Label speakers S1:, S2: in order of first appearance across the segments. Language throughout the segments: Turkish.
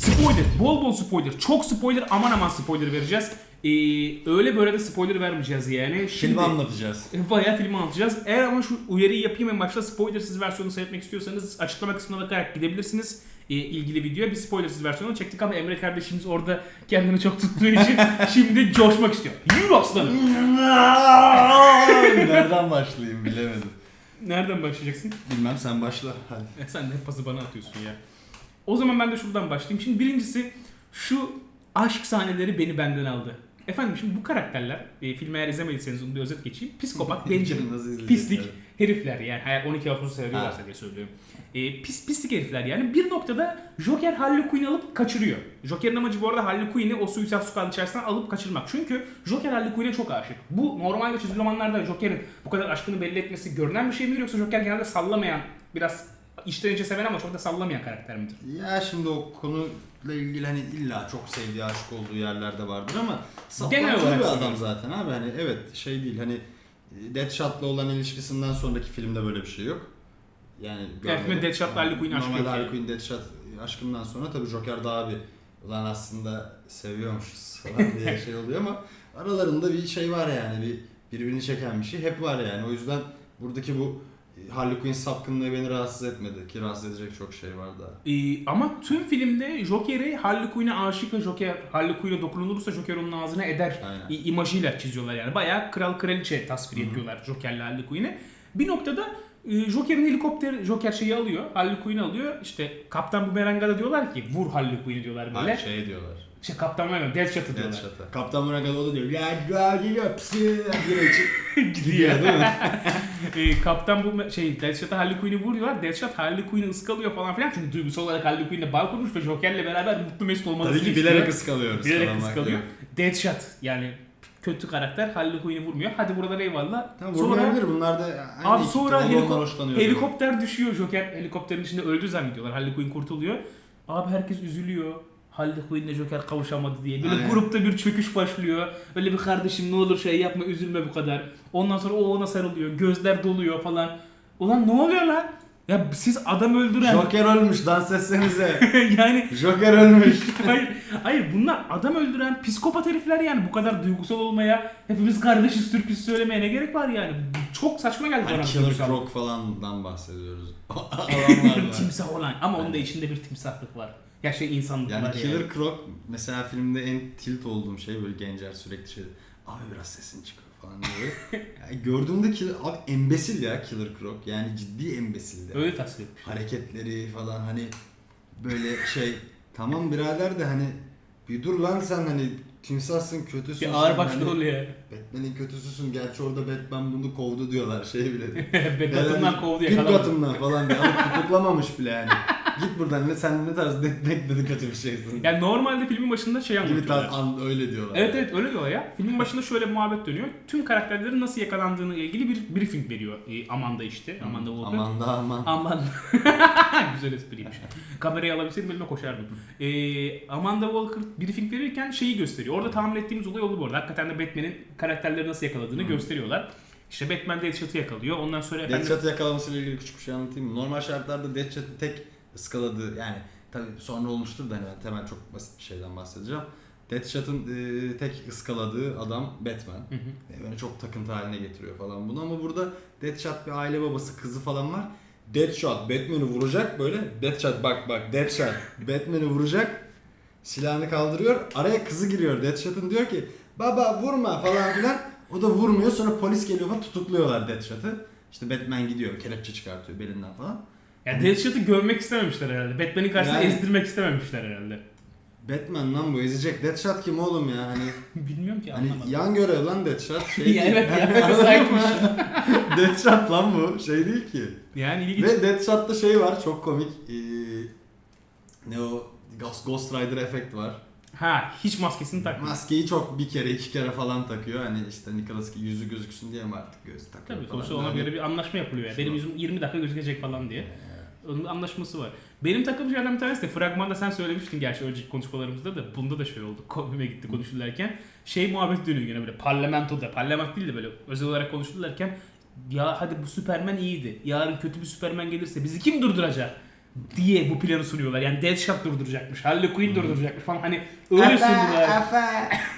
S1: Spoiler, bol bol spoiler, çok spoiler, aman aman spoiler vereceğiz. Ee, öyle böyle de spoiler vermeyeceğiz yani. Şimdi,
S2: Filmi anlatacağız.
S1: Bayağı filmi anlatacağız. Eğer ama şu uyarıyı yapayım en başta spoilersiz versiyonu seyretmek istiyorsanız açıklama kısmına bakarak gidebilirsiniz. Ee, ilgili videoya bir spoilersiz versiyonu çektik ama Emre kardeşimiz orada kendini çok tuttuğu için şimdi coşmak istiyor. Yürü aslanım.
S2: Nereden başlayayım bilemedim.
S1: Nereden başlayacaksın?
S2: Bilmem sen başla. Hadi.
S1: E sen de hep pası bana atıyorsun ya. O zaman ben de şuradan başlayayım. Şimdi birincisi şu aşk sahneleri beni benden aldı. Efendim şimdi bu karakterler, e, filmi eğer izlemediyseniz onu bir özet geçeyim. Psikopat, bencil, pislik herifler yani. Hayır 12 Ağustos'u seviyorlarsa diye söylüyorum. E, pis, pislik herifler yani. Bir noktada Joker Harley Quinn'i alıp kaçırıyor. Joker'in amacı bu arada Harley Quinn'i o Suicide Squad içerisinden alıp kaçırmak. Çünkü Joker Harley Quinn'e çok aşık. Bu normalde çizgi romanlarda Joker'in bu kadar aşkını belli etmesi görünen bir şey midir yoksa Joker genelde sallamayan, biraz içten içe seven ama çok da sallamayan karakter midir?
S2: Ya şimdi o konuyla ilgili hani illa çok sevdiği aşık olduğu yerlerde vardır ama
S1: Genel
S2: saplantılı
S1: olarak
S2: bir
S1: söylüyorum.
S2: adam zaten abi hani evet şey değil hani Deadshot'la olan ilişkisinden sonraki filmde böyle bir şey yok. Yani görmedim.
S1: filmde Deadshot'la Harley Quinn aşkı
S2: Normalde
S1: yok
S2: Harley
S1: yani.
S2: Quinn Deadshot aşkından sonra tabii Joker daha bir ulan aslında seviyormuşuz falan diye şey oluyor ama aralarında bir şey var yani bir birbirini çeken bir şey hep var yani o yüzden buradaki bu Harley Quinn sapkınlığı beni rahatsız etmedi ki rahatsız edecek çok şey var daha.
S1: Ee, ama tüm filmde Joker'i Harley Quinn'e aşık ve Joker Harley Quinn'e dokunulursa Joker onun ağzına eder
S2: Aynen.
S1: i- imajıyla çiziyorlar yani. Bayağı kral kraliçe tasvir ediyorlar Joker'le Harley Quinn'i. Bir noktada e, Joker'in helikopter Joker şeyi alıyor. Harley Quinn'i alıyor. İşte Kaptan Boomerang'a da diyorlar ki vur Harley Quinn'i diyorlar böyle.
S2: Böyle şey diyorlar.
S1: İşte Kaptan Boomerang Deathshot'ı diyorlar.
S2: Deadshot'a. Kaptan Boomerang o da diyor. Ya ya diye çık.
S1: Gidiyor
S2: değil mi?
S1: e, Kaptan bu şey Deathshot'a Harley Quinn'i vuruyorlar. Deathshot Harley Quinn'i ıskalıyor falan filan. Çünkü duygusal olarak Harley Quinn'le bağ kurmuş ve Joker'le beraber mutlu mesut olmasını
S2: Tabii ki
S1: istiyor.
S2: bilerek ıskalıyoruz.
S1: Bilerek
S2: falan
S1: kıskalıyor. Deadshot yani kötü karakter Harley Quinn'i vurmuyor. Hadi buralar eyvallah.
S2: Tamam vurmayabilir bunlar da aynı
S1: abi sonra
S2: onlar
S1: heliko-
S2: hoşlanıyor.
S1: helikopter düşüyor. Joker helikopterin içinde öldü zannediyorlar. Harley Quinn kurtuluyor. Abi herkes üzülüyor. Harley Quinn'le Joker kavuşamadı diye. Böyle
S2: Aynen.
S1: grupta bir çöküş başlıyor. Öyle bir kardeşim ne olur şey yapma üzülme bu kadar. Ondan sonra o ona sarılıyor. Gözler doluyor falan. Ulan ne oluyor lan? Ya siz adam öldüren
S2: Joker ölmüş dans etsenize.
S1: yani
S2: Joker ölmüş.
S1: hayır, hayır bunlar adam öldüren psikopat herifler yani bu kadar duygusal olmaya hepimiz kardeşiz Türküz söylemeye ne gerek var yani Bu çok saçma geldi
S2: Hani
S1: bana.
S2: Killer. Croc falandan bahsediyoruz.
S1: Timsah olan ama onun da içinde bir timsahlık var. Ya şey insanlık
S2: Yani Killer Croc mesela filmde en tilt olduğum şey böyle Gencer sürekli şey abi biraz sesin çıkıyor falan diyor. yani gördüğümde Killer, abi embesil ya Killer Croc yani ciddi embesil ya.
S1: Öyle tasvir.
S2: Hareketleri falan hani böyle şey tamam birader de hani bir dur lan sen hani timsahsın kötüsün.
S1: Bir ağır başlı
S2: hani,
S1: oluyor.
S2: Batman'in kötüsüsün gerçi orada Batman bunu kovdu diyorlar şey bile.
S1: Begatından kovdu yakalamadı.
S2: Gotham'dan falan diye alıp tutuklamamış bile yani. Git buradan ne sen ne tarz ne, ne, kötü bir şeysin.
S1: Yani normalde filmin başında şey
S2: gibi
S1: anlatıyorlar.
S2: tarz an, öyle diyorlar.
S1: Evet evet öyle diyorlar ya. Filmin başında şöyle bir muhabbet dönüyor. Tüm karakterlerin nasıl yakalandığını ilgili bir briefing veriyor e, Amanda işte. Amanda Waller.
S2: Aman da aman.
S1: Aman. Güzel espriymiş. Kamerayı alabilseydim elime koşardım. Ee, Amanda Waller briefing verirken şeyi gösteriyor. Orada tahmin ettiğimiz olay oldu bu arada. Hakikaten de Batman'in karakterleri nasıl yakaladığını gösteriyorlar. İşte Batman Deathshot'ı yakalıyor. Ondan sonra efendim...
S2: Deadshot'ı yakalamasıyla ilgili küçük bir şey anlatayım mı? Normal şartlarda Deadshot'ı tek ıskaladığı yani tabii sonra olmuştur da hani ben temel çok basit bir şeyden bahsedeceğim. Deadshot'ın e, tek ıskaladığı adam Batman.
S1: Hı hı.
S2: E, Böyle çok takıntı haline getiriyor falan bunu ama burada Deadshot bir aile babası kızı falan var. Deadshot Batman'i vuracak böyle. Deadshot bak bak Deadshot Batman'i vuracak. Silahını kaldırıyor. Araya kızı giriyor. Deadshot'ın diyor ki baba vurma falan filan. O da vurmuyor. Sonra polis geliyor falan tutukluyorlar Deadshot'ı. İşte Batman gidiyor. Kelepçe çıkartıyor belinden falan.
S1: Ya Deathshot'ı görmek istememişler herhalde. Batman'in karşısında
S2: Yani-
S1: ezdirmek istememişler herhalde.
S2: Batman lan bu ezecek. Deadshot kim oğlum ya? Hani
S1: Bilmiyorum ki
S2: hani
S1: anlamadım.
S2: yan görev lan Deadshot. Şey
S1: Ya
S2: değil.
S1: evet ya.
S2: Deadshot lan bu. Şey değil ki.
S1: Yani ilginç.
S2: Ve Deadshot'ta şey var çok komik. Ee, ne o Ghost, Ghost Rider efekt var.
S1: Ha hiç maskesini takmıyor.
S2: Maskeyi çok bir kere iki kere falan takıyor. Hani işte Nicolas Cage yüzü gözüksün diye mi artık göz takıyor
S1: Tabii
S2: falan.
S1: sonuçta ona
S2: Yani-
S1: göre bir anlaşma yapılıyor ya. Benim yüzüm 20 dakika gözükecek falan diye. Onun anlaşması var. Benim takıldığım şeylerden bir tanesi de fragmanda sen söylemiştin gerçi önceki konuşmalarımızda da bunda da şey oldu. Komime gitti konuşulurken. Şey muhabbet dönüyor yine böyle parlamentoda. Parlament değil de böyle özel olarak konuşulurken ya hadi bu Superman iyiydi. Yarın kötü bir Superman gelirse bizi kim durduracak? diye bu planı sunuyorlar. Yani Deadshot durduracakmış, Harley Quinn durduracakmış falan hani öyle sundular.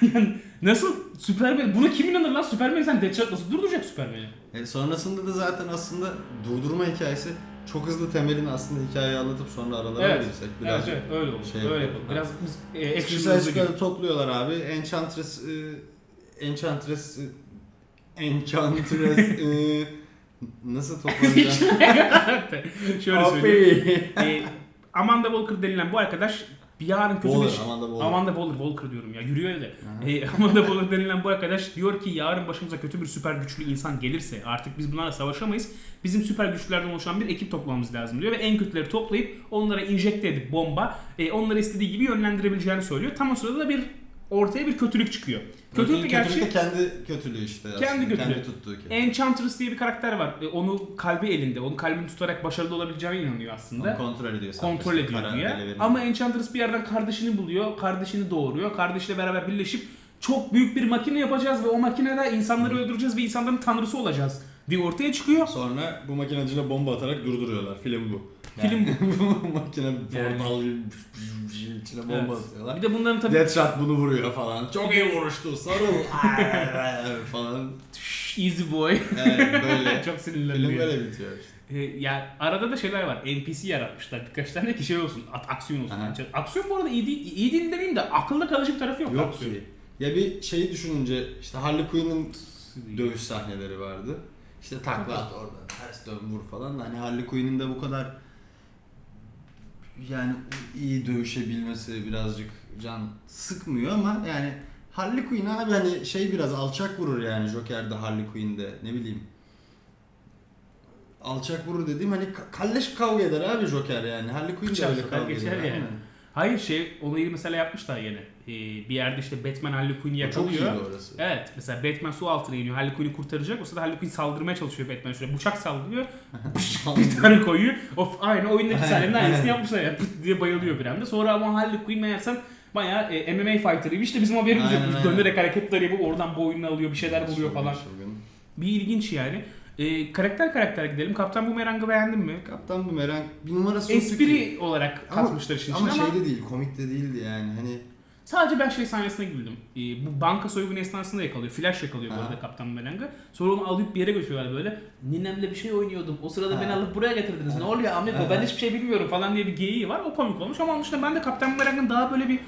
S1: Yani nasıl Superman buna kim inanır lan Superman sen Deadshot nasıl durduracak Superman'i?
S2: E, sonrasında da zaten aslında durdurma hikayesi çok hızlı temelini aslında hikayeyi anlatıp sonra aralara
S1: Evet.
S2: girsek
S1: Evet,
S2: biraz.
S1: evet öyle olur.
S2: şey
S1: öyle
S2: yapalım.
S1: Biraz biz e, action
S2: Suicide
S1: hızlı gibi.
S2: Squad'ı topluyorlar abi. Enchantress e, Enchantress e, Enchantress e, nasıl toplanacak?
S1: Şöyle söyleyeyim. E, Amanda Waller denilen bu arkadaş yarın kötü
S2: Waller,
S1: bir şey-
S2: Amanda Waller.
S1: Amanda Waller, Walker diyorum ya yürüyor öyle. E, Amanda Waller denilen bu arkadaş diyor ki yarın başımıza kötü bir süper güçlü insan gelirse artık biz bunlarla savaşamayız. Bizim süper güçlülerden oluşan bir ekip toplamamız lazım diyor ve en kötüleri toplayıp onlara injekte edip bomba e, onları istediği gibi yönlendirebileceğini söylüyor. Tam o sırada da bir ortaya bir kötülük çıkıyor. Kötülük de gerçi
S2: Kötülük de kendi kötülüğü işte. aslında.
S1: Kendi kötülüğü.
S2: Kendi tuttuğu kötü.
S1: Enchantress diye bir karakter var. Onu kalbi elinde. Onu kalbini tutarak başarılı olabileceğine inanıyor aslında.
S2: Onu kontrol ediyor.
S1: kontrol ediyor diye. Ama Enchantress bir yerden kardeşini buluyor. Kardeşini doğuruyor. Kardeşiyle beraber birleşip çok büyük bir makine yapacağız ve o makinede insanları öldüreceğiz ve insanların tanrısı olacağız diye ortaya çıkıyor.
S2: Sonra bu içine bomba atarak durduruyorlar. Film bu.
S1: Film
S2: bu. makine
S1: Yani.
S2: portal içine bomba
S1: Evet.
S2: atıyorlar.
S1: Bir de bunların tabii
S2: Deadshot bunu vuruyor falan. Çok iyi vuruştu. Sarıl. falan.
S1: easy boy.
S2: Evet böyle.
S1: çok
S2: Film
S1: sinirleniyor.
S2: böyle bitiyor işte.
S1: E, ya arada da şeyler var. NPC yaratmışlar. Birkaç tane ki şey olsun. at- aksiyon olsun.
S2: Aha.
S1: Aksiyon bu arada iyi değil, iyi değil demeyeyim de akılda kalıcı bir tarafı yok.
S2: Yok
S1: aksiyon.
S2: ki. Ya bir şeyi düşününce işte Harley Quinn'in dövüş sahneleri vardı. İşte takla at oradan ters dön vur falan. Hani Harley Quinn'in de bu kadar yani iyi dövüşebilmesi birazcık can sıkmıyor ama yani Harley Quinn abi hani şey biraz alçak vurur yani Joker'de Harley Quinn'de ne bileyim. Alçak vurur dediğim hani ka- kalleş kavga eder abi Joker yani. Harley Quinn de öyle kavga
S1: geçer
S2: eder.
S1: yani.
S2: aynen.
S1: Hayır şey olayı mesela yapmışlar yine. Ee, bir yerde işte Batman Harley Quinn'i
S2: O Çok
S1: yakalıyor.
S2: orası.
S1: Evet mesela Batman su altına iniyor. Harley Quinn'i kurtaracak. O sırada Harley Quinn saldırmaya çalışıyor Batman şöyle. Bıçak saldırıyor. bir tane koyuyor. Of aynı oyundaki sahnenin aynısını yapmışlar ya. Pıt diye bayılıyor bir anda. Sonra ama Harley Quinn meğersem bayağı e, MMA fighter'ıymış da bizim haberimiz
S2: aynen.
S1: Dönerek hareketler yapıp oradan boynunu alıyor. Bir şeyler buluyor falan. Bir ilginç yani. Ee, karakter karakter gidelim. Kaptan Boomerang'ı beğendin mi?
S2: Kaptan Boomerang bir numarası.
S1: Espri olarak
S2: Ama-
S1: katmışlar işin
S2: Ama
S1: içine ama,
S2: şey de değil, komik de değildi yani. Hani
S1: sadece ben şey sahnesine güldüm. Ee, bu banka soygunu esnasında yakalıyor. Flash yakalıyor bu
S2: Ha.
S1: arada Kaptan Boomerang'ı. Sonra onu alıp bir yere götürüyorlar böyle. Ninemle bir şey oynuyordum. O sırada
S2: Ha.
S1: beni alıp buraya getirdiniz. Ne oluyor amigo
S2: Ha.
S1: ben hiçbir şey bilmiyorum falan diye bir geyiği var. O komik olmuş ama onun dışında ben de Kaptan Boomerang'ın daha böyle bir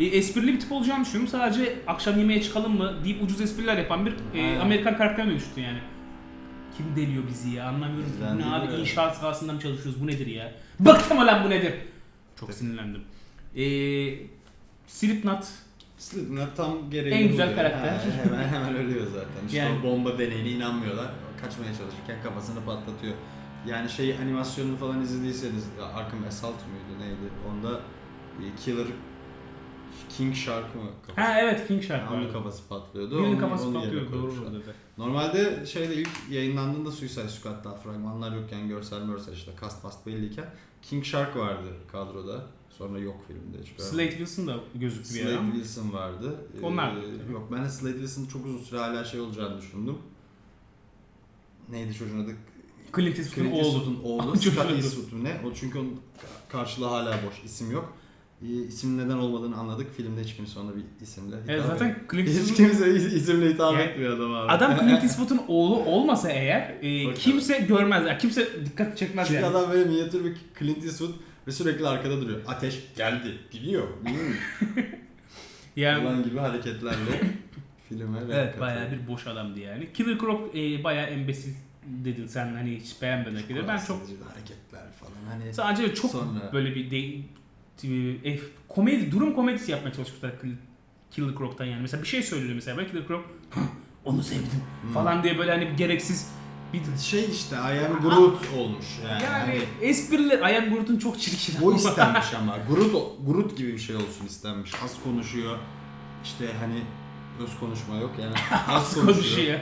S1: e, esprili bir tip olacağını düşünüyorum. Sadece akşam yemeğe çıkalım mı deyip ucuz espriler yapan bir e,
S2: Ha.
S1: Amerikan karakterine dönüştü yani. Kim deliyor bizi ya anlamıyorum. Bu ne abi inşaat sahasında mı çalışıyoruz bu nedir ya? Bıktım lan bu nedir? Çok sinirlendim. Eee Slipknot
S2: Slipknot tam gereği
S1: En güzel karakter.
S2: Ha, hemen hemen ölüyor zaten. İşte
S1: Yani.
S2: o bomba deneyine inanmıyorlar. Kaçmaya çalışırken kafasını patlatıyor. Yani şey animasyonunu falan izlediyseniz Arkham Assault muydu neydi? Onda e, Killer King Shark mı? kafası?
S1: Ha evet King Shark
S2: Onun kafası patlıyordu.
S1: Birinin kafası
S2: onu
S1: patlıyor doğru.
S2: Normalde şeyde ilk yayınlandığında Suicide Squad'da fragmanlar yokken görsel mörsel işte cast bast belliyken King Shark vardı kadroda. Sonra yok filmde hiç.
S1: Slade Wilson da gözüktü bir
S2: Slade. Wilson vardı.
S1: Onlar.
S2: Ee, yok ben de Slade Wilson'ın çok uzun süre hala şey olacağını düşündüm. Neydi çocuğun adı?
S1: Clint Eastwood'un oğlu.
S2: Oğlu. Scott. Eastwood mu ne? O çünkü onun karşılığı hala boş. isim yok. Ee, isim neden olmadığını anladık. Filmde hiç kimse ona bir isimle hitap
S1: Evet zaten Clint
S2: Hiç
S1: Eastwood
S2: kimse is- isimle hitap
S1: Yani
S2: etmiyor adam abi.
S1: Adam Clint Eastwood'un oğlu olmasa eğer e, kimse görmez. Kimse dikkat çekmez
S2: Çünkü
S1: yani.
S2: adam böyle minyatür bir Clint Eastwood ve sürekli arkada duruyor. Ateş geldi. Gidiyor. Hmm.
S1: Yani
S2: Falan gibi hareketlerle filme renk
S1: evet
S2: katıyor.
S1: bayağı bir boş adamdı yani. Killer Croc e, bayağı embesil dedin sen hani hiç beğenmedin
S2: Çok
S1: Ben çok
S2: hareketler falan hani
S1: sadece çok
S2: Sonra-
S1: böyle bir de, e, komedi durum komedisi yapmaya çalışmışlar Kill- Killer Croc'tan yani. Mesela bir şey söylüyor mesela ben Killer Croc onu sevdim
S2: Hmm.
S1: falan diye böyle hani gereksiz bir
S2: şey işte I am Groot olmuş yani.
S1: yani
S2: Hani
S1: espriler Ian Groot'un çok çirkin.
S2: o istenmiş ama Groot Groot gibi bir şey olsun istenmiş. Az konuşuyor. İşte hani öz konuşma yok yani az, konuşuyor.
S1: konuşuyor.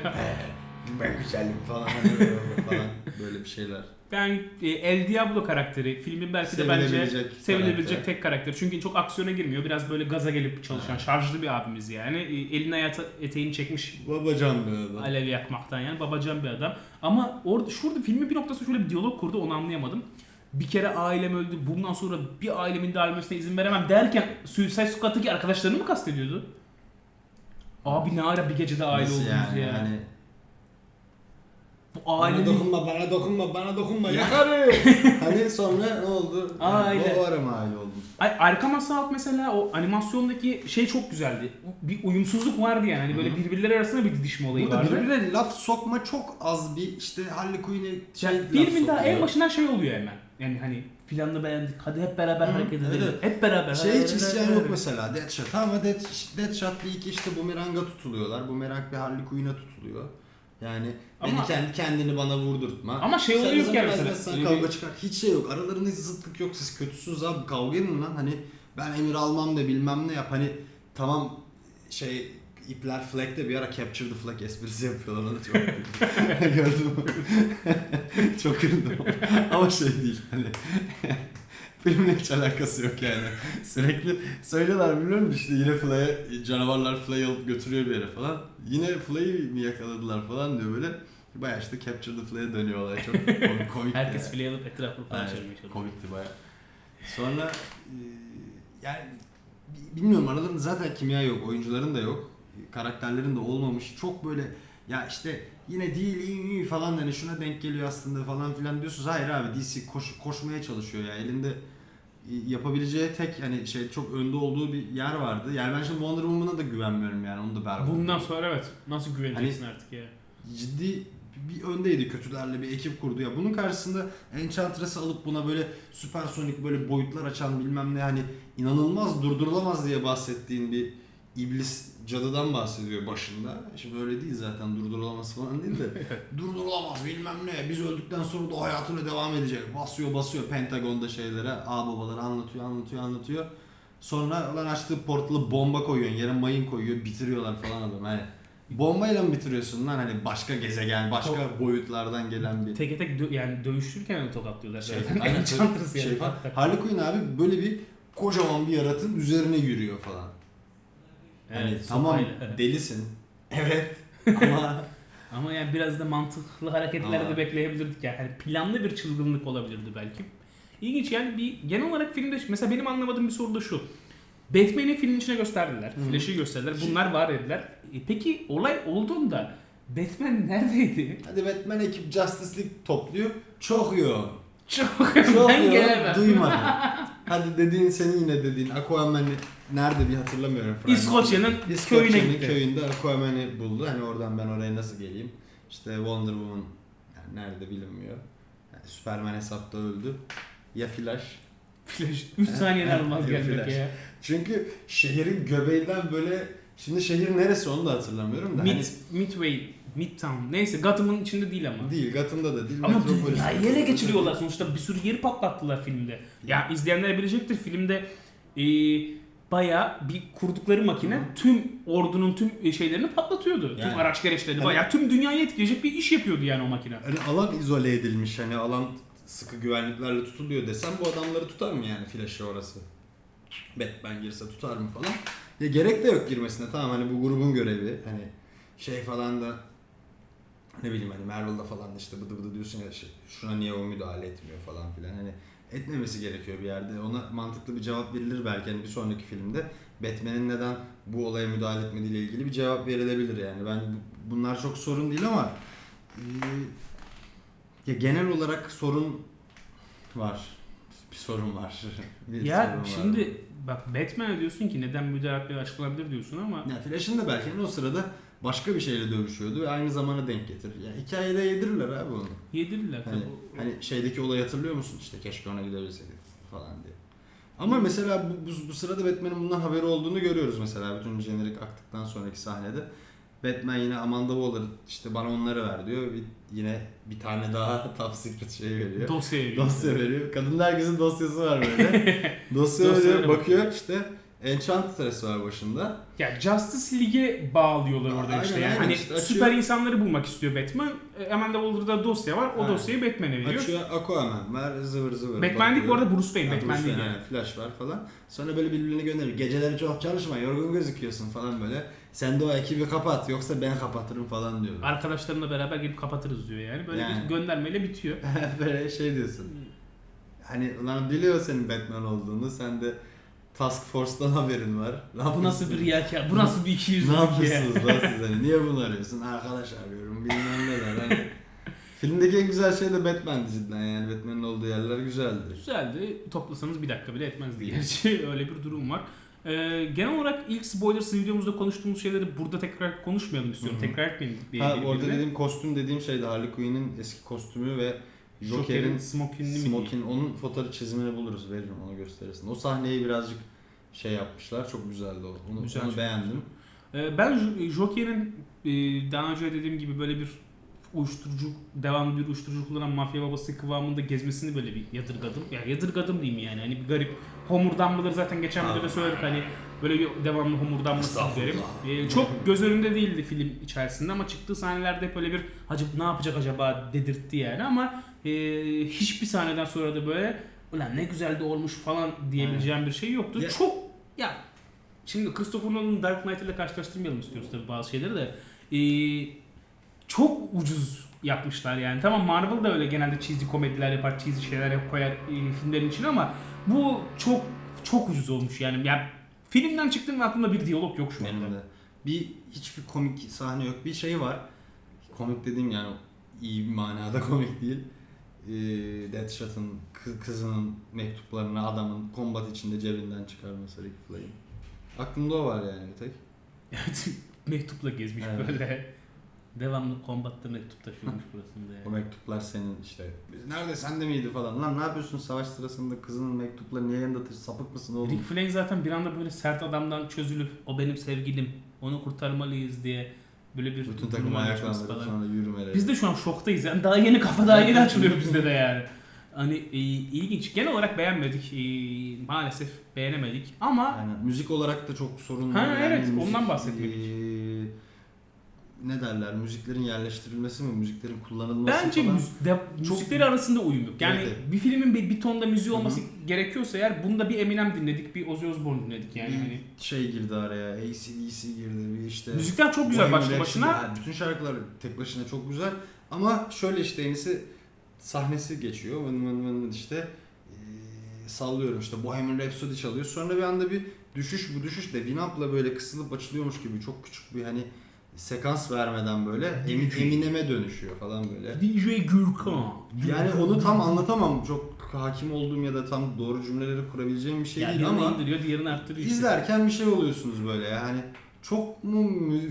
S2: Ben güzelim falan hani böyle falan böyle bir şeyler.
S1: Yani e, El Diablo karakteri filmin belki de bence
S2: Sevilebilecek
S1: sevilebilecek
S2: karakter.
S1: tek karakter. Çünkü çok aksiyona girmiyor. Biraz böyle gaza gelip çalışan, şarjlı bir abimiz yani. E, Elini ayata, eteğini çekmiş
S2: Babacan bir adam.
S1: alev yakmaktan yani babacan bir adam. Ama orada şurada filmin bir noktasında şöyle bir diyalog kurdu onu anlayamadım. bir kere ailem öldü. Bundan sonra bir ailemin de ölmesine izin veremem derken Suicide Squad'daki arkadaşlarını mı kastediyordu? Abi ne ara bir gecede aile
S2: Nasıl
S1: oldunuz
S2: yani?
S1: ya.
S2: Hani
S1: Bu
S2: bana
S1: aile
S2: dokunma, bana dokunma, bana dokunma. Yakarım. hani sonra ne oldu?
S1: Aile.
S2: O ara aile oldun?
S1: Ay, Arkham Assault mesela o animasyondaki şey çok güzeldi. Bir uyumsuzluk vardı yani. Hani böyle birbirleri arasında bir didişme olayı
S2: Burada
S1: vardı.
S2: birbirine laf sokma çok az bir işte Harley Quinn'e şey
S1: Yani
S2: laf
S1: filmin daha en başından şey oluyor hemen. Yani hani planını beğendik. Hadi hep beraber
S2: Hı,
S1: hareket edelim.
S2: evet.
S1: Hep beraber.
S2: Şey hiç isyan yok mesela Deadshot ama Dead, Deadshot bir iki işte bumeranga tutuluyorlar. Bumerang bir Harley Quinn'e tutuluyor. Yani beni
S1: Ama-
S2: kendi kendini bana vurdurtma.
S1: Ama şey
S2: Sen
S1: oluyor ki mesela. Öyle
S2: kavga çıkar. Hiç şey yok. Aralarında hiç zıtlık yok. Siz kötüsünüz abi. Kavga edin lan. Hani ben emir almam da bilmem ne yap. Hani tamam şey ipler flag'de bir ara capture the flag esprisi yapıyorlar. Onu çok gördüm. çok güldüm. Ama şey değil. Hani Filmle hiç alakası yok yani. Sürekli söylüyorlar biliyorum işte yine Fly'e canavarlar Fly'ı alıp götürüyor bir yere falan. Yine Fly'ı mı yakaladılar falan diyor böyle. Bayağı işte Capture the Fly'e dönüyor olay. Çok komik. komik
S1: Herkes
S2: yani.
S1: file alıp etrafını falan çevirmeye çalışıyor.
S2: Komikti bayağı. Sonra e, yani bi- bilmiyorum aralarında zaten kimya yok. Oyuncuların da yok. Karakterlerin de olmamış. Çok böyle ya işte yine değil iyi iyi falan hani şuna denk geliyor aslında falan filan diyorsunuz. Hayır abi DC koş, koşmaya çalışıyor ya. Elinde yapabileceği tek hani şey çok önde olduğu bir yer vardı. Yani ben şimdi Wonder Woman'a da güvenmiyorum yani. Onu da berbat.
S1: Bundan sonra evet. Nasıl güveneceksin artık ya?
S2: ciddi bir öndeydi kötülerle bir ekip kurdu ya. Bunun karşısında Enchantress'ı alıp buna böyle süpersonik böyle boyutlar açan bilmem ne hani inanılmaz durdurulamaz diye bahsettiğin bir iblis cadıdan bahsediyor başında. Şimdi öyle değil zaten durdurulamaz falan değil de durdurulamaz bilmem ne biz öldükten sonra da hayatına devam edecek. Basıyor basıyor Pentagon'da şeylere ağ babaları anlatıyor anlatıyor anlatıyor. Sonra lan açtığı portalı bomba koyuyorsun yere mayın koyuyor bitiriyorlar falan adam hani. Bombayla mı bitiriyorsun lan hani başka gezegen, başka boyutlardan gelen bir
S1: Teke tek dö- yani dövüştürken öyle tokatlıyorlar.
S2: şey. Aynen,
S1: yani.
S2: şey
S1: tak.
S2: Harley Quinn abi böyle bir kocaman bir yaratığın üzerine yürüyor falan. Hani
S1: Evet,
S2: tamam
S1: sopayla.
S2: delisin. Evet. Ama
S1: Ama yani biraz da mantıklı hareketler de bekleyebilirdik yani. Hani planlı bir çılgınlık olabilirdi belki. İlginç yani bir genel olarak filmde mesela benim anlamadığım bir soru da şu. Batman'i filmin içine gösterdiler.
S2: Hı.
S1: Flash'ı gösterdiler. Bunlar var dediler. E peki olay olduğunda Batman neredeydi?
S2: hadi Batman ekip Justice League topluyor. Çok yoğun.
S1: Çok
S2: Çok
S1: ben gelemem.
S2: Duymadım. Hadi dediğin senin yine dediğin Aquaman'ı nerede bir hatırlamıyorum. fragman.
S1: İskoçya'nın köyüne gitti.
S2: köyünde Aquaman'ı buldu. Hani oradan ben oraya nasıl geleyim? İşte Wonder Woman yani nerede bilinmiyor. Yani Superman hesapta öldü. Ya Flash.
S1: Flash 3 saniyeden gelmek ya.
S2: Çünkü şehrin göbeğinden böyle şimdi şehir neresi onu da hatırlamıyorum da.
S1: Mid, Midway, Midtown. Neyse Gotham'ın içinde değil ama.
S2: değil Gotham'da da değil.
S1: Ama
S2: Metropolis.
S1: dünyayı ele geçiriyorlar sonuçta bir sürü yeri patlattılar filmde. Ya izleyenler bilecektir filmde e, baya bir kurdukları makine tüm ordunun tüm şeylerini patlatıyordu.
S2: Yani.
S1: Tüm araç gereçlerini
S2: Hani-
S1: baya tüm dünyayı etkileyecek bir iş yapıyordu yani o makine.
S2: Hani alan izole edilmiş hani alan sıkı güvenliklerle tutuluyor desem bu adamları tutar mı yani Flash'ı orası? Batman girse tutar mı falan. Ya gerek de yok girmesine tamam hani bu grubun görevi hani şey falan da ne bileyim hani Marvel'da falan işte bıdı bıdı diyorsun ya şey, şuna niye o müdahale etmiyor falan filan hani etmemesi gerekiyor bir yerde. Ona mantıklı bir cevap verilir belki hani bir sonraki filmde Batman'in neden bu olaya müdahale etmediğiyle ilgili bir cevap verilebilir yani. Ben bu- bunlar çok sorun değil ama e, ya genel olarak sorun var. Bir sorun var. Bir
S1: ya
S2: sorun var.
S1: şimdi bak Batman'e diyorsun ki neden müdahale etmeye açıklanabilir diyorsun ama
S2: ya Flash'ın da belki o sırada başka bir şeyle dövüşüyordu ve aynı zamana denk getirir. Ya hikayede yedirirler abi onu.
S1: yedirdiler
S2: Hani,
S1: tabii.
S2: hani şeydeki olayı hatırlıyor musun? İşte keşke ona gidebilseydik falan diye. Ama mesela bu, bu, bu sırada Batman'in bundan haberi olduğunu görüyoruz mesela bütün jenerik aktıktan sonraki sahnede. Batman yine Amanda Waller işte bana onları ver diyor. Bir, yine bir tane daha top secret şey veriyor.
S1: Dosya veriyor.
S2: Dosya veriyor. Kadın herkesin dosyası var böyle. Dosya veriyor, bakıyor işte Enchantress var başında.
S1: Ya Justice League'e bağlıyorlar orada
S2: Aynen,
S1: işte. Yani
S2: aynen
S1: hani
S2: işte açıyor.
S1: süper insanları bulmak istiyor Batman. E, Amanda Waller'da dosya var. O
S2: Aynen.
S1: dosyayı Batman'e veriyor.
S2: Açıyor Aquaman var zıvır zıvır.
S1: Batman değil bu arada Bruce Wayne. Batman değil yani.
S2: aynen, Flash var falan. Sonra böyle birbirine gönderiyor. Geceleri çok çalışma, yorgun gözüküyorsun falan böyle. Sen de o ekibi kapat yoksa ben kapatırım falan diyor.
S1: Arkadaşlarımla beraber gelip kapatırız diyor yani. Böyle
S2: Yani.
S1: bir göndermeyle bitiyor.
S2: böyle şey diyorsun. hani ulan biliyor senin Batman olduğunu sen de Task Force'dan haberin var. Ne
S1: Bu nasıl bir
S2: yapıyorsun?
S1: riyakar? Bu nasıl bir
S2: Ne yapıyorsunuz lan siz hani? Niye bunu arıyorsun? Arkadaş arıyorum bilmem neler hani. Filmdeki en güzel şey de Batman'di cidden yani Batman'in olduğu yerler güzeldi.
S1: Güzeldi. Toplasanız bir dakika bile etmezdi gerçi. Öyle bir durum var. Ee, genel olarak ilk spoilers videomuzda konuştuğumuz şeyleri burada tekrar konuşmayalım istiyorum.
S2: Hı hı.
S1: Tekrar etmeyelim. diye
S2: Ha orada dediğim kostüm dediğim şeydi Harley Quinn'in eski kostümü ve
S1: Joker'in smokinli mi
S2: Smokin
S1: diyeyim?
S2: onun fotoğrafı çizimini buluruz veririm ona gösterirsin. O sahneyi birazcık şey yapmışlar çok güzeldi o. Onu,
S1: Güzel,
S2: onu beğendim.
S1: Ee, ben Jo- Joker'in e, daha önce dediğim gibi böyle bir uyuşturucu, devamlı bir uyuşturucu kullanan mafya babası kıvamında gezmesini böyle bir yadırgadım. Yani yadırgadım diyeyim yani. Hani bir garip homurdanmadır zaten geçen videoda söyledik hani böyle bir devamlı homurdanması derim. Ee, çok göz önünde değildi film içerisinde ama çıktığı sahnelerde hep böyle bir acaba ne yapacak acaba dedirtti yani ama e, hiçbir sahneden sonra da böyle ulan ne güzel de olmuş falan diyebileceğim bir şey yoktu.
S2: Ya-
S1: Çok ya Şimdi Christopher Nolan'ın Dark Knight ile karşılaştırmayalım istiyoruz tabii bazı şeyleri de. Ee, çok ucuz yapmışlar yani. Tamam Marvel da öyle genelde cheesy komediler yapar, cheesy şeyler koyar e, filmlerin için ama bu çok çok ucuz olmuş yani. Yani filmden çıktım ve aklımda bir diyalog yok şu
S2: Benim
S1: anda.
S2: de. Bir hiçbir komik sahne yok. Bir şey var. Komik dediğim yani iyi bir manada komik değil. Ee, Deadshot'ın kı- kızının mektuplarını adamın kombat içinde cebinden çıkarması Rick Flame'in. Aklımda o var yani bir tek.
S1: Evet, mektupla gezmiş
S2: Evet.
S1: böyle. Devamlı kombatta mektup taşıyormuş burasında
S2: O
S1: yani.
S2: mektuplar senin işte. Nerede sende miydi falan. Lan ne yapıyorsun savaş sırasında kızının mektupları niye yanında taşı sapık mısın oğlum?
S1: Rick Flame zaten bir anda böyle sert adamdan çözülüp o benim sevgilim onu kurtarmalıyız diye böyle bir
S2: Bütün takım
S1: falan.
S2: sonra yürümeleri.
S1: Biz de şu an şoktayız yani daha yeni kafa daha yeni açılıyor bizde de yani. Hani e, ilginç. Genel olarak beğenmedik. E, maalesef beğenemedik ama
S2: Yani müzik olarak da çok sorunlu.
S1: Ha,
S2: yani
S1: evet,
S2: müzik,
S1: ondan bahsetmek
S2: eee, ne derler? Müziklerin yerleştirilmesi mi? Müziklerin kullanılması
S1: bence
S2: falan.
S1: müz- de- müzikleri arasında uyum yok. Yani
S2: Evet,
S1: bir filmin bir, bir tonda müziği olması gerekiyorsa eğer bunda bir Eminem dinledik, bir Ozzy Osbourne dinledik yani.
S2: bir
S1: Hani.
S2: şey girdi araya. ACDC girdi. Bir işte.
S1: Müzikler çok güzel başlı başına.
S2: Yani bütün şarkılar tek başına çok güzel. Ama şöyle işte yenisi sahnesi geçiyor. Vın vın vın işte sallıyorum işte Bohemian Rhapsody çalıyor. Sonra bir anda bir düşüş bu düşüş de Winamp'la böyle kısılıp açılıyormuş gibi çok küçük bir hani sekans vermeden böyle Emin. Eminem'e dönüşüyor falan böyle.
S1: DJ Gürkan.
S2: Yani onu tam anlatamam. Çok hakim olduğum ya da tam doğru cümleleri kurabileceğim bir şey
S1: yani
S2: değil ama
S1: indiriyor, diğerini arttırıyor. işte.
S2: izlerken bir şey oluyorsunuz böyle yani. Çok mu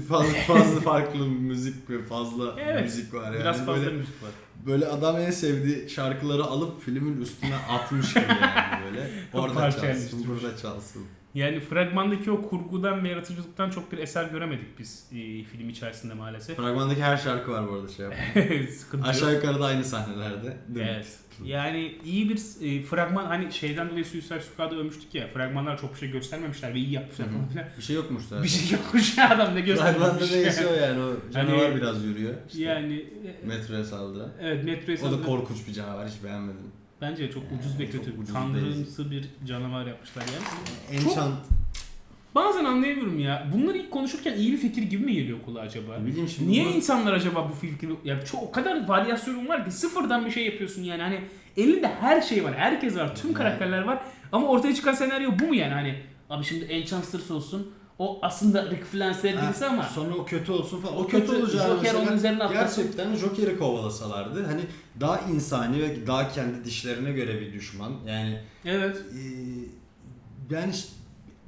S2: fazla, fazla farklı müzik ve fazla
S1: Evet,
S2: müzik var yani.
S1: Biraz fazla
S2: böyle,
S1: müzik var.
S2: böyle adam en sevdiği şarkıları alıp filmin üstüne atmış gibi yani böyle. Orada çalsın, burada çalsın.
S1: Yani fragmandaki o kurgudan ve yaratıcılıktan çok bir eser göremedik biz e, film içerisinde maalesef.
S2: Fragmandaki her şarkı var bu arada şey.
S1: Sıkıntı
S2: Aşağı
S1: yok.
S2: yukarı da aynı sahnelerde.
S1: Evet. Yani iyi bir e, fragman hani şeyden dolayı Suicide Squad'ı övmüştük ya. Fragmanlar çok bir şey göstermemişler ve iyi yapmışlar
S2: Hı hı.
S1: falan filan.
S2: Bir şey yokmuş da.
S1: Bir şey yokmuş ya adam ne
S2: Fragmanda
S1: göstermiş.
S2: neyse o yani o canavar
S1: Hani-
S2: biraz yürüyor. İşte
S1: yani e,
S2: metroya saldıran.
S1: evet Metro'yu
S2: O da
S1: sanırım-
S2: korkunç bir canavar hiç beğenmedim.
S1: Bence çok ucuz ve
S2: Çok
S1: kötü.
S2: ucuz
S1: Tanrımsı bir canavar yapmışlar yani.
S2: Enchant.
S1: Bazen anlayamıyorum ya. Bunları ilk konuşurken iyi bir fikir gibi mi geliyor kulağa acaba?
S2: Ne bileyim şimdi
S1: Niye
S2: bunu-
S1: insanlar acaba bu fikri ya çok o kadar varyasyonun var ki sıfırdan bir şey yapıyorsun yani hani elinde her şey var. Herkes var. Tüm karakterler var. Ama ortaya çıkan senaryo bu mu yani hani abi şimdi Enchanters olsun. O aslında Rick Flan sevgilisi
S2: Ha,
S1: ama
S2: sonra o kötü olsun falan. O,
S1: O
S2: kötü,
S1: kötü,
S2: olacağını
S1: Joker
S2: mesela
S1: onun üzerine atlasın.
S2: gerçekten Joker'i kovalasalardı hani daha insani ve daha kendi dişlerine göre bir düşman. Yani
S1: evet.
S2: eee yani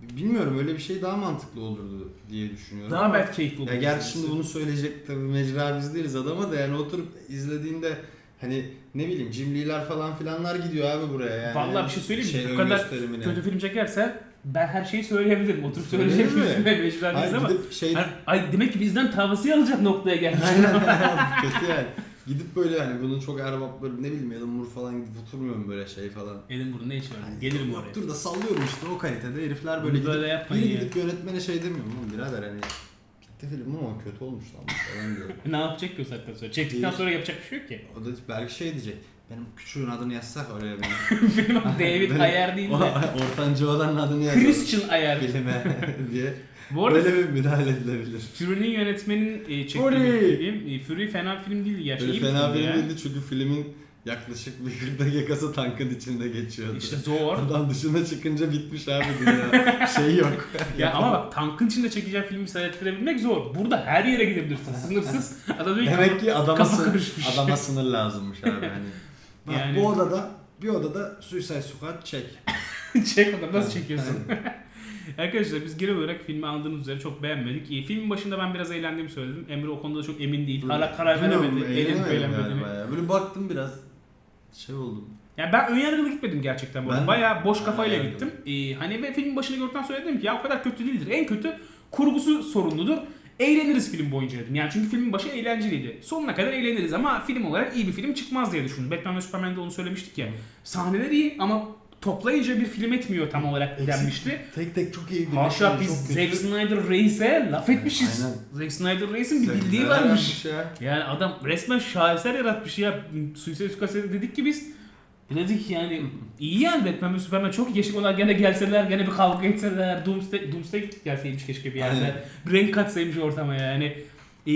S2: bilmiyorum öyle bir şey daha mantıklı olurdu diye düşünüyorum.
S1: Daha belki keyifli olur.
S2: Ya gerçi şimdi bunu söyleyecek tabii mecra biz değiliz adama da yani oturup izlediğinde hani ne bileyim Jim Lee'ler falan filanlar gidiyor abi buraya yani.
S1: Vallahi bir şey söyleyeyim mi? Bu
S2: ön
S1: kadar kötü film çekersen ben her şeyi söyleyebilirim. Oturup söyleyecek
S2: mi?
S1: yüzüme mecbur
S2: Hayır,
S1: değiliz ama.
S2: gidip şey
S1: Hani, ay demek ki bizden tavsiye alacak noktaya gelmiş.
S2: kötü yani. Gidip böyle hani bunun çok erbapları ne bileyim Moore falan gidip oturmuyorum böyle şey falan.
S1: Elin burnu ne içi var?
S2: Hani
S1: Gelirim
S2: yok,
S1: oraya.
S2: Dur da sallıyorum işte o kalitede herifler böyle
S1: Bunu
S2: gidip,
S1: böyle ya.
S2: gidip yönetmene şey demiyor mu birader hani bitti film ama kötü olmuş lan falan
S1: ne yapacak ki o saatten sonra? Çektikten sonra yapacak bir şey yok ki.
S2: O da belki şey diyecek. Benim küçüğün adını yazsak oraya benim.
S1: Film David
S2: Benim-
S1: Ayer değil de
S2: ortancı olanın adını yazalım.
S1: Christian Ayer.
S2: filme diye.
S1: Bu arada
S2: Böyle bir müdahale edilebilir.
S1: Fury'nin yönetmenin e, çektiği
S2: Fury!
S1: bir film. E, Fury fena film değildi gerçi. İyi bir
S2: fena
S1: filmdi
S2: film
S1: ya.
S2: değildi çünkü filmin Yaklaşık bir 40 dakikası tankın içinde geçiyordu.
S1: İşte zor.
S2: Adam dışına çıkınca bitmiş abi dünya. şey yok.
S1: Ya ama bak tankın içinde çekeceği filmi seyrettirebilmek zor. Burada her yere gidebilirsin. Sınırsız. Adam diyor ki,
S2: Demek ki adama,
S1: kafa karışmış.
S2: adama sınır lazımmış abi hani. Bak
S1: Yani-
S2: bu odada bir odada Suicide Squad çek.
S1: Çek adam nasıl çekiyorsun? Arkadaşlar biz genel olarak filmi anladığınız üzere çok beğenmedik. Ee, filmin başında ben biraz eğlendiğimi söyledim. Emre o konuda çok emin değil. Hala karar veremedi. Eğlenip eğlenmedi mi?
S2: ya. Böyle baktım biraz şey oldum.
S1: Yani ben önyargılı gitmedim gerçekten bu arada.
S2: Ben-
S1: Bayağı boş kafayla gittim. Ee, hani ve filmin başını gördükten sonra dedim ki ya o kadar kötü değildir. En kötü kurgusu sorunludur. Eğleniriz film boyunca dedim. Yani çünkü filmin başı eğlenceliydi. Sonuna kadar eğleniriz ama film olarak iyi bir film çıkmaz diye düşündüm. Batman ve Superman'de onu söylemiştik ya. Sahneler iyi ama toplayınca bir film etmiyor tam olarak denmişti.
S2: Tek tek çok iyi
S1: Haşa biz Zack Snyder Reis'e laf etmişiz.
S2: Aynen.
S1: Zack Snyder Reis'in bir bildiği varmış.
S2: ya.
S1: Yani adam resmen şaheser yaratmış ya. Suicide Squad'da dedik ki biz dedik yani iyi yani Batman ve Superman çok iyi. Keşke onlar gene gelseler, gene bir kavga etseler. Doomsday, Doomsday gelseymiş keşke bir yerde. Renk katsaymış ortama yani. Ee,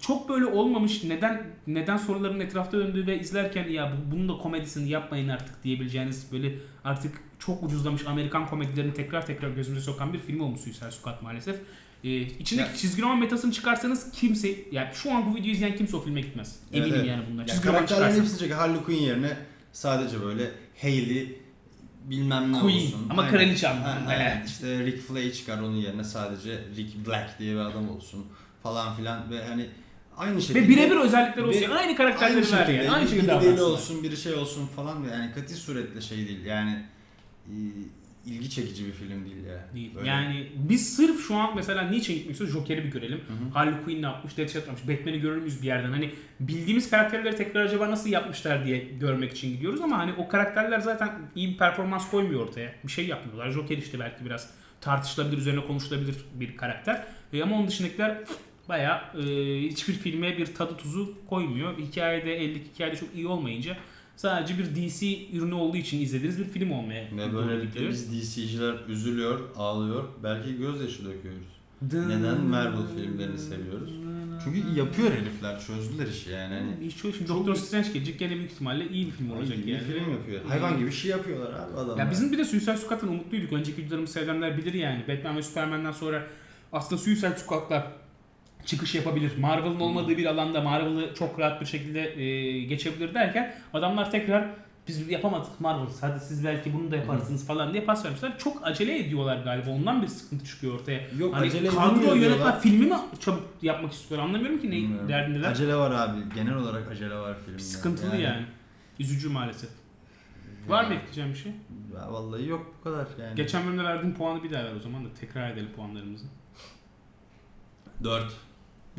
S1: çok böyle olmamış. Neden neden soruların etrafta döndüğü ve izlerken ya bu- bunun da komedisini yapmayın artık diyebileceğiniz böyle artık çok ucuzlamış Amerikan komedilerini tekrar tekrar gözümüze sokan bir film olmuş Suicide Squad maalesef. Ee, içindeki
S2: Ya-
S1: çizgi roman metasını çıkarsanız kimse yani şu an bu videoyu izleyen kimse o filme gitmez. Eminim
S2: evet.
S1: yani bundan.
S2: Ya
S1: Çizgi roman
S2: karakterlerin
S1: çıkarsanız.
S2: hepsini. Harley Quinn yerine sadece böyle Hayley bilmem ne
S1: Queen.
S2: olsun.
S1: Ama
S2: Aynen.
S1: kraliçe anlamında. Evet.
S2: İşte Rick Flag çıkar onun yerine sadece Rick Black diye bir adam olsun falan filan ve hani aynı şekilde
S1: Ve birebir özellikleri olsun.
S2: Ve
S1: aynı
S2: aynı
S1: karakterleri ver
S2: şekilde,
S1: yani. Aynı
S2: biri
S1: şekilde
S2: deli
S1: davransınlar.
S2: olsun biri şey olsun falan ve yani kati suretle şey değil yani e, ilgi çekici bir film değil ya.
S1: Değil.
S2: Böyle.
S1: Yani biz sırf şu an mesela niçin gitmek istiyoruz? Joker'i bir görelim.
S2: Hı hı.
S1: Harley Quinn ne yapmış, Deadshot yapmış, Batman'i görür müyüz bir yerden? Hani bildiğimiz karakterleri tekrar acaba nasıl yapmışlar diye görmek için gidiyoruz ama hani o karakterler zaten iyi bir performans koymuyor ortaya. Bir şey yapmıyorlar. Joker işte belki biraz tartışılabilir, üzerine konuşulabilir bir karakter. E ama onun dışındakiler bayağı e, hiçbir filme bir tadı tuzu koymuyor. Hikayede, eldeki hikayede çok iyi olmayınca sadece bir DC ürünü olduğu için izlediğiniz bir film olmaya
S2: Ve böylelikle biz DC'ciler üzülüyor, ağlıyor, belki gözyaşı döküyoruz. Neden Marvel filmlerini seviyoruz? Çünkü yapıyor herifler, çözdüler işi yani. Hani
S1: Hiç çok şimdi
S2: Çok
S1: Doctor
S2: iyi.
S1: Strange gelecek gene büyük ihtimalle iyi bir film olacak
S2: iyi bir
S1: yani.
S2: film yapıyor. Hayvan gibi şey yapıyorlar abi adamlar.
S1: Ya bizim bir de Suicide Squad'ın umutluyduk. Önceki videolarımızı seyredenler bilir yani. Batman ve Superman'den sonra aslında Suicide Squad'la çıkış yapabilir. Marvel'ın olmadığı bir alanda Marvel'ı çok rahat bir şekilde e, geçebilir derken adamlar tekrar biz yapamadık Marvel. Hadi siz belki bunu da yaparsınız falan diye pas vermişler. Çok acele ediyorlar galiba. Ondan bir sıkıntı çıkıyor ortaya.
S2: Yok
S1: Hani
S2: acele
S1: kadro yönetmen filmi mi çabuk yapmak istiyorlar anlamıyorum ki ne
S2: Bilmiyorum.
S1: derdindeler.
S2: Acele var abi. Genel olarak acele var filmde.
S1: Sıkıntılı yani. Üzücü maalesef. Var mı ekleyeceğim bir şey?
S2: Ya vallahi yok bu kadar yani.
S1: Geçen bölümde verdiğim puanı bir daha ver o zaman da tekrar edelim puanlarımızı.
S2: 4.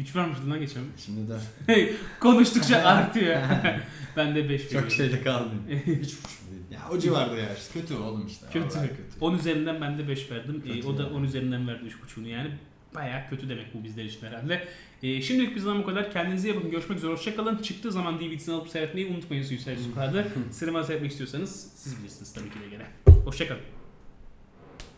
S1: 3 vermiştin lan geçen.
S2: Şimdi de
S1: Konuştukça artıyor. ben de 5 veriyorum.
S2: çok şeyde kaldım. Hiç değil. Ya o civarda ya. işte. Kötü oğlum işte.
S1: Kötü.
S2: Vallahi kötü.
S1: 10 üzerinden ben de 5 verdim. Ee,
S2: Kötü
S1: o da
S2: yani.
S1: 10 üzerinden verdi 3.5'unu yani. Bayağı kötü demek bu bizler için herhalde. Ee, şimdilik bizden bu kadar. Kendinize iyi bakın. Görüşmek üzere. Hoşçakalın. Çıktığı zaman DVD'sini alıp seyretmeyi unutmayın Suicide Squad'ı. Sinema seyretmek istiyorsanız siz bilirsiniz tabii ki de gene. Hoşçakalın.